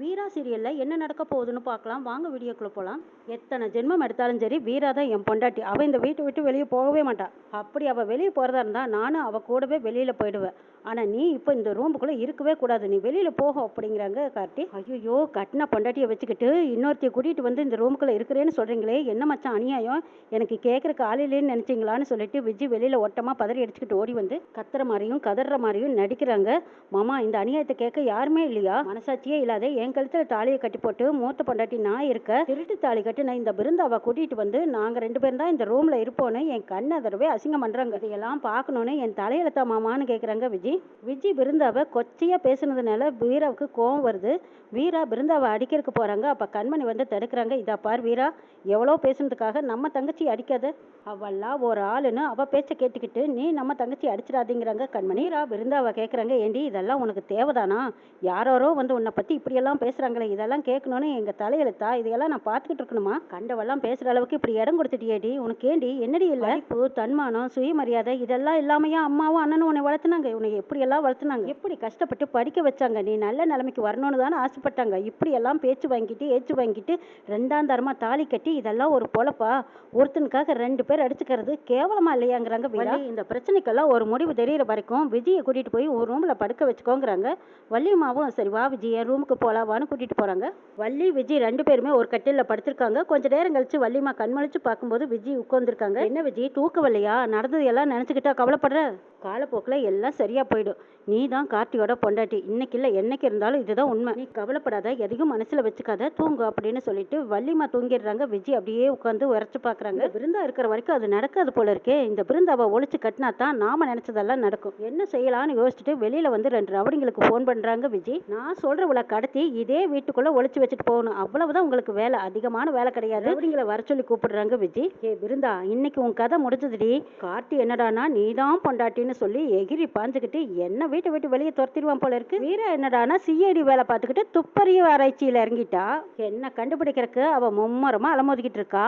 வீரா சீரியலில் என்ன நடக்க போகுதுன்னு பார்க்கலாம். வாங்க வீடியோக்குள்ளே போகலாம் எத்தனை ஜென்மம் எடுத்தாலும் சரி வீரா தான் என் பொண்டாட்டி. அவள் இந்த வீட்டை விட்டு வெளியே போகவே மாட்டாள் அப்படி அவள் வெளியே போகிறதா இருந்தால் நானும் அவள் கூடவே வெளியில் போயிடுவேன். ஆனால் நீ இப்போ இந்த ரூமுக்குள்ளே இருக்கவே கூடாது. நீ வெளியில் போக அப்படிங்கிறாங்க கார்த்தி. ஐயோ கட்டின பொண்டாட்டியை வச்சுக்கிட்டு இன்னொருத்தைய கூட்டிகிட்டு வந்து இந்த ரூமுக்குள்ளே இருக்கிறேன்னு சொல்கிறீங்களே என்ன மச்சான் அநியாயம்? எனக்கு கேட்குறக்கு காலையிலேன்னு நினச்சிங்களான்னு சொல்லிட்டு விஜய் வெளியில் ஒட்டமாக பதறி அடிச்சுக்கிட்டு ஓடி வந்து கத்துற மாதிரியும் கதற மாதிரியும் நடிக்கிறாங்க. மாமா இந்த அநியாயத்தை கேட்க யாருமே இல்லையா? மனசாட்சியே இல்லாத என் கழுத்தில் தாலியை கட்டி போட்டு மூத்த பொண்டாட்டி நான் இருக்க திருட்டு தாலி கட்டி நான் இந்த பிருந்தாவை கூட்டிகிட்டு வந்து நாங்கள் ரெண்டு பேரும் தான் இந்த ரூமில் இருப்போன்னு என் கண்ணை தடவை அசிங்கம் பண்ணுறாங்க இதையெல்லாம் பார்க்கணுன்னு என் தலையெழுத்தா மாமான்னு கேட்குறாங்க விஜய் விஜய் பிருந்தாவை கொச்சையாக பேசுனதுனால வீராவுக்கு கோவம் வருது. வீரா பிருந்தாவை அடிக்கிறதுக்கு போகிறாங்க அப்போ கண்மணி வந்து தடுக்கிறாங்க. இதா பார் வீரா எவ்வளோ பேசுனதுக்காக நம்ம தங்கச்சி அடிக்காத. அவள்லாம் ஒரு ஆளுன்னு அவள் பேச்சை கேட்டுக்கிட்டு நீ நம்ம தங்கச்சி அடிச்சிடாதீங்கிறாங்க. கண்மணி வீரா பிருந்தாவை கேட்குறாங்க ஏண்டி இதெல்லாம் உனக்கு தேவைதானா? யாரோரோ வந்து உன்னை பற்றி இப்படியெல்லாம் பேசுகிறாங்களே இதெல்லாம் கேட்கணுன்னு எங்கள் தலையெழுத்தா? இதையெல்லாம் நான் பார்த்துக்கிட்டு இருக்கணுமா? கண்டவெல்லாம் பேசுகிற அளவுக்கு இப்படி இடம் கொடுத்துட்டியேடி. உனக்கு ஏண்டி? என்னடி இல்லை? படிப்பு தன்மானம் சுயமரியாதை இதெல்லாம் இல்லாமையா அம்மாவும் அண்ணனும் உன்னை வளர்த்துனாங்க. உன்னை எப்படியெல்லாம் வளர்த்துனாங்க? எப்படி கஷ்டப்பட்டு படிக்க வச்சாங்க? நீ நல்ல நிலைமைக்கு வரணும்னு தானே ஆசைப்பட்டாங்க. இப்படியெல்லாம் பேச்சு வாங்கிட்டு ஏச்சு வாங்கிட்டு ரெண்டாம் தரமா தாலி கட்டி இதெல்லாம் ஒரு பொழப்பா? ஒருத்தனுக்காக ரெண்டு பேர் அடிச்சுக்கிறது கேவலமா இல்லையாங்கிறாங்க வள்ளி இந்த பிரச்சனைக்கெல்லாம் ஒரு முடிவு தெரியற வரைக்கும் விஜயை கூட்டிட்டு போய் ஒரு ரூம்ல படுக்க வச்சுக்கோங்கிறாங்க. வள்ளியம்மாவும் சரி வா விஜய் என் ரூமுக்கு போகலாம் வான்னு கூட்டிட்டு போறாங்க. வள்ளி விஜய் ரெண்டு பேருமே ஒரு கட்டில படுத்திருக்காங்க. கொஞ்ச நேரம் கழிச்சு வள்ளியம்மா கண்மழிச்சு பார்க்கும்போது விஜய் உட்காந்துருக்காங்க என்ன விஜய் தூக்கம் வரலையா நடந்தது எல்லாம் நினைச்சுக்கிட்டா கவலைப்படுற? காலப்போக்கில் எல்லாம் சரியாக போயிடும். நீ தான் கார்த்தியோட பொண்டாட்டி. இன்னைக்கு இல்லை என்னைக்கு இருந்தாலும் இதுதான் உண்மை. நீ கவலைப்படாத எதையும் மனசில் வச்சுக்காத. தூங்கு அப்படின்னு சொல்லிட்டு வள்ளிமா தூங்கிடுறாங்க. விஜய் அப்படியே உட்காந்து உரைச்சு பார்க்குறாங்க விருந்தா இருக்கிற வரைக்கும் அது நடக்காது போல இருக்கே. இந்த விருந்தாவை ஒழிச்சு கட்டினா தான் நாம நினைச்சதெல்லாம் நடக்கும். என்ன செய்யலாம்னு யோசிச்சுட்டு வெளியில வந்து ரெண்டு ரவடிங்களுக்கு ஃபோன் பண்றாங்க விஜய். நான் சொல்றவளை கடத்தி இதே வீட்டுக்குள்ள ஒழிச்சு வச்சுட்டு போகணும். அவ்வளவுதான் உங்களுக்கு வேலை. அதிகமான வேலை கிடையாது. ரவடிங்களை வர சொல்லி கூப்பிடுறாங்க விஜய். ஏ விருந்தா இன்னைக்கு உன் கதை முடிஞ்சதுடி. கார்த்தி என்னடானா நீதான் பொண்டாட்டின்னு சொல்லி எகிரி பாஞ்சுக்கிட்டு என்ன வீட்டை விட்டு வெளியே துரத்திடுவான் போல இருக்கு. வீரா என்னடானா சிஐடி வேலை பார்த்துக்கிட்டு துப்பறிவு ஆராய்ச்சியில் இறங்கிட்டா. என்ன கண்டுபிடிக்கிறதுக்கு அவ மும்மரமா அலமோதிக்கிட்டு இருக்கா.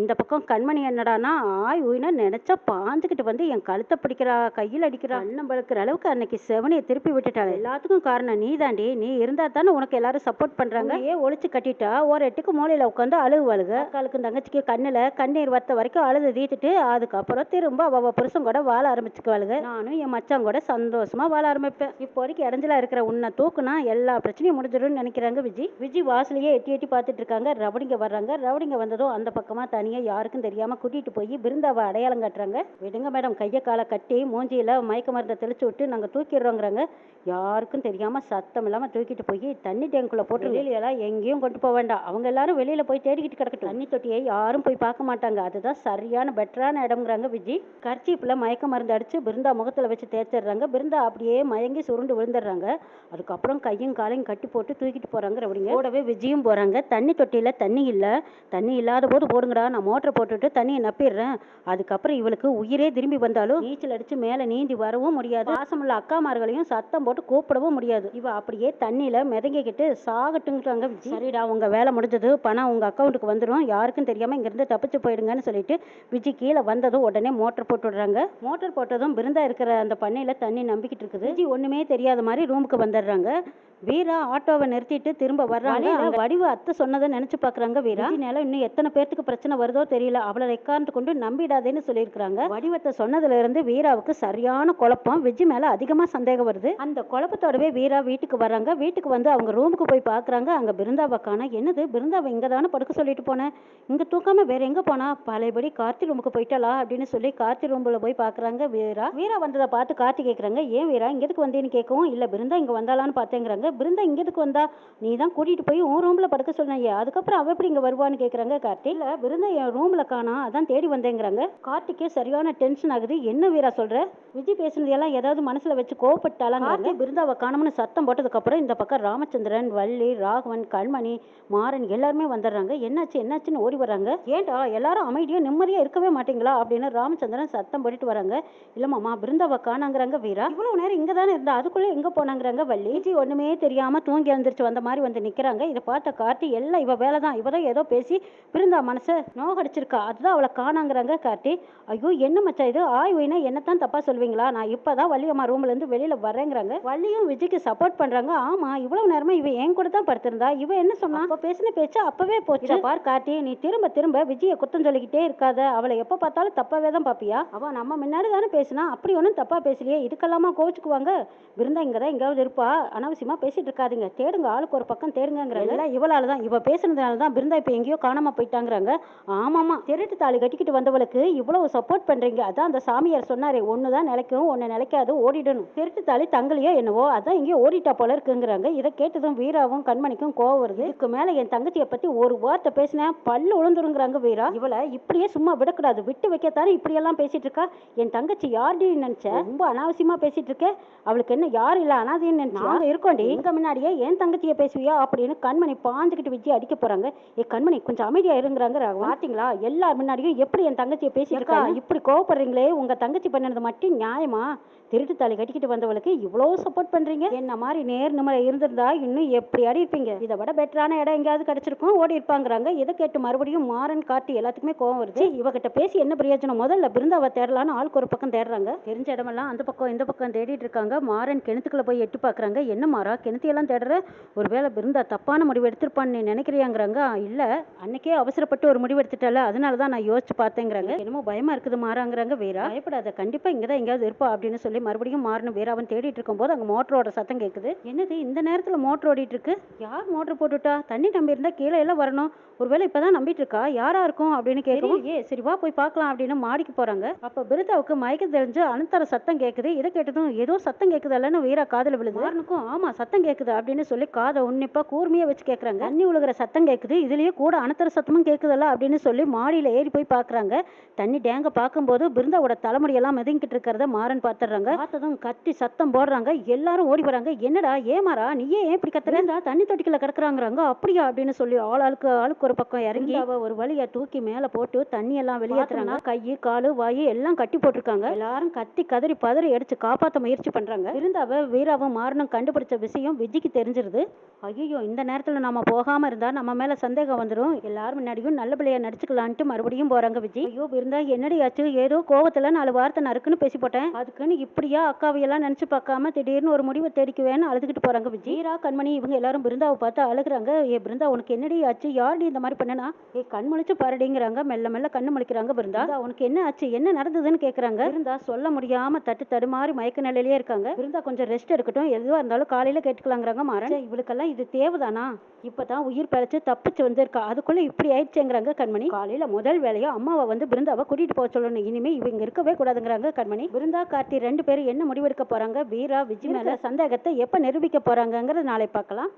இந்த பக்கம் கண்மணி என்னடானா ஆய் உயினா நினைச்சா பாஞ்சுக்கிட்டு வந்து என் கழுத்தை பிடிக்கிறா கையில் அடிக்கிறா. அண்ணன் பழுக்கிற அளவுக்கு அன்னைக்கு செவனையை திருப்பி விட்டுட்டாள். எல்லாத்துக்கும் காரணம் நீ தாண்டி நீ இருந்தா தானே உனக்கு எல்லாரும் சப்போர்ட் பண்றாங்க. ஏன் ஒளிச்சு கட்டிட்டா ஒரு எட்டுக்கு மூலையில உட்காந்து அழுகுவாளுக. அக்காளுக்கு தங்கச்சிக்கு கண்ணுல கண்ணீர் வத்த வரைக்கும் அழுது தீத்துட்டு அதுக்கப்புறம் திரும்ப அவ புருஷன் கூட வாழ ஆரம்பிச்சுக்குவாளுக. நானும் என் மச்சான் கூட சந்தோஷமா வாழ ஆரம்பிப்பேன் இப்போ? வரைக்கும் இடைஞ்சலா இருக்கிற உன்னை தூக்குனா எல்லா பிரச்சனையும் முடிஞ்சிடும்னு நினைக்கிறாங்க விஜய் விஜய் வாசலையே எட்டி எட்டி பார்த்துட்டு இருக்காங்க. ரவுடிங்க வர்றாங்க. ரவுடிங்க வந்ததும் அந்த பக்கமா தனியா யாருக்கும் தெரியாம கூட்டிட்டு போய் பிருந்தாவை அடையாளம் காட்டுறாங்க. விடுங்க மேடம் கையை காலை கட்டி மூஞ்சியில மயக்க மருந்தை தெளிச்சு விட்டு நாங்க தூக்கிடுறோங்கிறாங்க. யாருக்கும் தெரியாம சத்தம் இல்லாம தூக்கிட்டு போய் தண்ணி டேங்குள்ள போட்டு வெளியில எங்கேயும் கொண்டு போக வேண்டாம். அவங்க எல்லாரும் வெளியில போய் தேடிக்கிட்டு கிடக்கட்டும். தண்ணி தொட்டியை யாரும் போய் பார்க்க மாட்டாங்க. அதுதான் சரியான பெட்டரான இடம்ங்கிறாங்க விஜய் கர்ச்சீப்ல மயக்க மருந்து அடிச்சு பிருந்தா முகத்துல வச்சு தேய்ச்சிடுறாங்க. பிருந்தா அப்படியே மயங்கி சுருண்டு விழுந்துடுறாங்க. அதுக்கப்புறம் கையும் காலையும் கட்டி போட்டு தூக்கிட்டு போறாங்க அப்படிங்க கூடவே விஜயும் போறாங்க. தண்ணி தொட்டியில தண்ணி இல்ல. தண்ணி இல்லாத போது போடுங்கடா நான் மோட்டரை போட்டுட்டு தண்ணியை நப்பிடுறேன். அதுக்கப்புறம் இவளுக்கு உயிரே திரும்பி வந்தாலும் நீச்சல் அடிச்சு மேல நீந்தி வரவும் முடியாது. பாசமுள்ள அக்காமார்களையும் சத்தம் போட்டு கூப்பிடவும் முடியாது. இவ அப்படியே தண்ணியில மிதங்கிக்கிட்டு சாகட்டுங்கிறாங்க விஜய் சரிடா உங்க வேலை முடிஞ்சது. பணம் உங்க அக்கௌண்ட்டுக்கு வந்துடும் யாருக்கும் தெரியாம இங்கிருந்து தப்பிச்சு போயிடுங்கன்னு சொல்லிட்டு விஜய் கீழே வந்ததும் உடனே மோட்டர் போட்டு விடுறாங்க. மோட்டர் போட்டதும் பிருந்தா இருக்கிற அந்த பண்ணையில தண்ணி நம்பிக்கிட்டு இருக்குது. விஜய் ஒன்றுமே தெரியாத மாதிரி ரூமுக்கு வந்துடுறாங்க. வீரா ஆட்டோவை நிறுத்திட்டு திரும்ப வர்றாங்க. அங்க வடிவு அத்தை சொன்னதை நினைச்சு பாக்குறாங்க வீரா. இதனால இன்னும் எத்தனை பேர்த்துக்கு பிரச்சனை வருதோ தெரியல. அவளை ரெக்கார்டு கொண்டு நம்பிடாதேன்னு சொல்லியிருக்காங்க வடிவத்தை சொன்னதுல இருந்து வீராவுக்கு சரியான குழப்பம். விஜய் மேல அதிகமா சந்தேகம் வருது. அந்த குழப்பத்தோடவே வீரா வீட்டுக்கு வர்றாங்க. வீட்டுக்கு வந்து அவங்க ரூமுக்கு போய் பாக்குறாங்க. அங்க பிருந்தாவை காணா. என்னது? பிருந்தாவை இங்க தானே படுக்க சொல்லிட்டு போனேன் இங்க தூக்காம வேற எங்க போனா? பழையபடி கார்த்தி ரூமுக்கு போயிட்டாளா அப்படின்னு சொல்லி கார்த்தி ரூம்ல போய் பாக்குறாங்க வீரா. வீரா வந்ததை பார்த்து கார்த்தி கேக்குறாங்க. ஏன் வீரா இங்க எதுக்கு வந்தேன்னு கேட்கவும் இல்ல பிருந்தா இங்க வந்தாளான்னு பார்த்தேங்கிறாங்க. பிருந்தா இங்க எதுக்கு வந்தா? நீ தான் கூட்டிட்டு போய் உன் ரூம்ல படுக்க சொன்னியே. அதுக்கப்புறம் அவ எப்படி இங்க வருவான்னு கேக்குறாங்க. கார்த்தி இல்ல பிருந்தா என் ரூம்ல காணா? அதான் தேடி வந்தேங்கிறாங்க. கார்த்திக்கே சரியான டென்ஷன் ஆகுது. என்ன வீரா சொல்ற? விஜய் பேசுனது எல்லாம் ஏதாவது மனசுல வச்சு கோவப்பட்டாலாம் கார்த்தி பிருந்தாவை காணோம்னு சத்தம் போட்டதுக்கு அப்புறம் இந்த பக்கம் ராமச்சந்திரன் வள்ளி ராகவன் கண்மணி மாறன் எல்லாருமே வந்துடுறாங்க. என்னாச்சு என்னாச்சுன்னு ஓடி வராங்க ஏன்டா எல்லாரும் அமைதியா நிம்மதியா இருக்கவே மாட்டீங்களா அப்படின்னு ராமச்சந்திரன் சத்தம் போட்டுட்டு வராங்க. இல்ல மாமா பிருந்தாவை காணாங்கிறாங்க வீரா. இவ்வளவு நேரம் இங்க தானே இருந்தா? அதுக்குள்ள எங்க போனாங்கிறாங்க வள்ளி? விஜய் ஒண்ணுமே தெரியாம தூங்கி எழுந்திரிச்சு வந்த மாதிரி வந்து நிக்கிறாங்க. இதை பார்த்த கார்த்தி எல்லாம் இவ வேலை தான் இவ தான் ஏதோ பேசி பிருந்தா மனசை நோகடிச்சிருக்கா. அதுதான் அவளை காணாங்கிறாங்க கார்த்தி. ஐயோ என்ன மச்சான் இது? ஆய் ஒய்னா என்னத்தான் தப்பா சொல்வீங்களா? நான் இப்பதான் வள்ளியம்மா ரூம்ல இருந்து வெளியில வரேங்கிறாங்க வள்ளியும் விஜய்க்கு சப்போர்ட் பண்றாங்க. ஆமா இவ்வளவு நேரமா இவ என் கூட தான் படுத்திருந்தா. இவ என்ன சொன்னா? அப்ப பேசின பேச்சு அப்பவே போச்சு. பார் கார்த்தி நீ திரும்ப திரும்ப விஜய குத்தம் சொல்லிக்கிட்டே இருக்காத. அவளை எப்ப பார்த்தாலும் தப்பாவே தான் பாப்பியா? அவ நம்ம முன்னாடி தானே பேசினா. அப்படி ஒன்றும் தப்பா பேசலையே. இதுக்கெல்லாமா கோச்சுக்குவாங்க விருந்தா இங்க தான் எங்கேயாவது இருப்பா. அனாவசியமா பேசிட்டு இருக்காதீங்க தேடுங்க ஆளுக்கு ஒரு பக்கம் தேடுங்கிறாங்க எல்லாம் இவளால தான் இவ பேசுனதுனால தான் பிருந்தா இப்ப எங்கேயோ காணாம போயிட்டாங்கிறாங்க. ஆமாமா திருட்டு தாலி கட்டிக்கிட்டு வந்தவளுக்கு இவ்வளவு சப்போர்ட் பண்றீங்க. அதான் அந்த சாமியார் சொன்னாரே ஒண்ணுதான் நிலைக்கும் ஒண்ணு நிலைக்காது ஓடிடணும். திருட்டு தாலி தங்கலையோ என்னவோ அதான் எங்கேயோ ஓடிட்டா போல இருக்குங்கிறாங்க. இதை கேட்டதும் வீராவும் கண்மணிக்கும் கோவம் வருது. இதுக்கு மேல என் தங்கச்சியை பத்தி ஒரு வார்த்தை பேசினேன் பல்லு உளுந்துருங்கிறாங்க வீரா. இவளை இப்படியே சும்மா விடக்கூடாது. விட்டு வைக்கத்தானே இப்படியெல்லாம் பேசிட்டு இருக்கா என் தங்கச்சி யார்டி நினைச்சேன் ரொம்ப அனாவசியமா பேசிட்டு இருக்கே அவளுக்கு என்ன யாரும் இல்ல அனாதைன்னு நினைச்சு? நாங்க இருக்கோண்டி எங்க முன்னாடியே என் தங்கச்சியை பேசுவியா அப்படின்னு கண்மணி பாஞ்சுக்கிட்டு விஜய் அடிக்க போறாங்க. ஏ கண்மணி கொஞ்சம் அமைதியா இருங்கிறாங்க ராகவன். பாத்தீங்களா? எல்லார் முன்னாடியும் எப்படி என் தங்கச்சியை பேசிட்டு இருக்கா இப்படி கோவப்படுறீங்களே உங்க தங்கச்சி பண்ணது மட்டும் நியாயமா? திருட்டு தாலி கட்டிக்கிட்டு வந்தவளுக்கு இவ்வளோ சப்போர்ட் பண்றீங்க? என்ன மாதிரி நேர் நிம்மலை இருந்திருந்தா இன்னும் எப்படி அடி இருப்பீங்க? இதை விட பெட்டரான இடம் எங்கேயாவது கிடைச்சிருக்கும் ஓடி இருப்பாங்கிறாங்க. இதை கேட்டு மறுபடியும் மாறன் காட்டி எல்லாத்துக்குமே கோவம் வருது. இவகிட்ட பேசி என்ன பிரயோஜனம்? முதல்ல பிருந்தாவை தேடலான்னு ஆளுக்கு ஒரு பக்கம் தேடுறாங்க. தெரிஞ்ச இடமெல்லாம் அந்த பக்கம் இந்த பக்கம் தேடிட்டு இருக்காங்க. மாறன் கிணத்துக்குள்ள போய் எட்டி பார்க்கறாங்க. என்ன மாறா கிணத்தையெல்லாம் தேடுற ஒருவேளை பிருந்தா தப்பான முடிவு எடுத்திருப்பான்னு நீ நினைக்கிறியாங்கிறாங்க. "ஆ, இல்ல அன்னைக்கே அவசரப்பட்டு ஒரு முடிவு எடுத்துட்டால அதனால தான் நான் யோசிச்சு பார்த்தேங்கிறாங்க. என்னமோ பயமா இருக்குது மாறாங்கிறாங்க வீரா. பயப்படாத கண்டிப்பா இங்க தான் எங்கேயாவது இருப்பா அப்படின்னு சொல்லி மறுபடியும் மாறணும். வீராவன் தேடிட்டு இருக்கும்போது அங்க மோட்டரோட சத்தம் கேட்குது என்னது இந்த நேரத்துல மோட்டர் ஓடிட்டு இருக்கு? யார் மோட்டர் போட்டுட்டா? தண்ணி நம்பி இருந்தா கீழே எல்லாம் வரணும். ஒருவேளை இப்பதான் நம்பிட்டு இருக்கா? யாரா இருக்கும் அப்படின்னு கேட்கவும் ஏ சரி வா போய் பார்க்கலாம் அப்படின்னு மாடிக்கு போறாங்க. அப்ப பிருந்தாவுக்கு மயக்கம் தெரிஞ்சு அனந்தர சத்தம் கேட்குது இதை கேட்டதும் ஏதோ சத்தம் கேட்குதல்லன்னு வீரா காதுல விழுது. ஆமா சத்தம் கேட்குது அப்படின்னு சொல்லி காதை உன்னிப்பா கூர்மையா வச்சு கேக்குறாங்க. தண்ணி உழுகுற சத்தம் கேட்குது இதுலயே கூட அனந்தர சத்தமும் கேட்குதல்ல அப்படின்னு சொல்லி மாடியில ஏறி போய் பாக்குறாங்க. தண்ணி டேங்க பார்க்கும்போது பிருந்தாவோட தலைமுடியெல்லாம் மிதங்கிட்டு இருக்கிறத மாறன் பார்த்துடுறாங்க பார்த்ததும் கத்தி சத்தம் போடுறாங்க. எல்லாரும் ஓடி வராங்க என்னடா ஏமாறா? நீயே ஏன் இப்படி கத்துறா? தண்ணி தொட்டிக்குள்ள கிடக்குறாங்கிறாங்க. அப்படியா? அப்படின்னு சொல்லி ஆள் ஆளுக்கு ஆளுக்கு ஒரு பக்கம் இறங்கி அவ ஒரு வழியை தூக்கி மேல போட்டு தண்ணி எல்லாம் வெளியேற்றுறாங்க கை காலு வாயு எல்லாம் கட்டி போட்டிருக்காங்க. எல்லாரும் கத்தி கதறி பதறி அடிச்சு காப்பாத்த முயற்சி பண்றாங்க. இருந்தாவ வீராவும் மாறனும் கண்டுபிடிச்ச விஷயம் விஜிக்கு தெரிஞ்சிருது. ஐயோ இந்த நேரத்தில் நம்ம போகாம இருந்தா நம்ம மேல சந்தேகம் வந்துரும். எல்லாரும் முன்னாடியும் நல்ல பிள்ளையா நடிச்சுக்கலான்ட்டு மறுபடியும் போறாங்க விஜய். ஐயோ இருந்தா என்னடி ஆச்சு ஏதோ கோவத்தில் நாலு வார்த்தை நறுக்குன்னு பேசி போட்டேன். அதுக்குன்னு இப்படியா அக்காவையெல்லாம் நினச்சி பார்க்காம திடீர்னு ஒரு முடிவை தேடிக்குவேன்னு அழுதுகிட்டு போறாங்க விஜய். ஈரா கண்மணி இவங்க எல்லாரும் பிருந்தாவை பார்த்து அழுகுறாங்க. ஏ பிருந்தா உனக்கு என்னடி ஆச்சு யாருடி இந்த மாதிரி பண்ணனா? ஏ கண் முழிச்சு பாருடிங்கிறாங்க. மெல்ல மெல்ல கண்ணு முழிக்கிறாங்க பிருந்தா உனக்கு என்ன ஆச்சு? என்ன நடந்ததுன்னு கேட்குறாங்க இருந்தா சொல்ல முடியாம தட்டு தடுமாறி மயக்க நிலையிலேயே இருக்காங்க. பிருந்தா கொஞ்சம் ரெஸ்ட் எடுக்கட்டும். எதுவா இருந்தாலும் காலையில் கேட்டுக்கலாங்கிறாங்க மாறன். "ச்சே, இவளுக்கெல்லாம் இது தேவைதானா? இப்பதான் உயிர் பிழைச்சு தப்பிச்சு வந்திருக்கா. அதுக்குள்ள இப்படி ஆயிடுச்சேங்கிறாங்க கண்மணி. காலையில முதல் வேலையா அம்மாவை வந்து பிருந்தாவை கூட்டிட்டு போக சொல்லணும். இனிமே இவங்க இருக்கவே கூடாதுங்கிறாங்க கண்மணி. பிருந்தா கார்த்தி ரெண்டு பேரும் என்ன முடிவெடுக்க போறாங்க? வீரா விஜய் மேல சந்தேகத்தை எப்ப நிரூபிக்க போறாங்கங்கறத நாளை பார்க்கலாம்.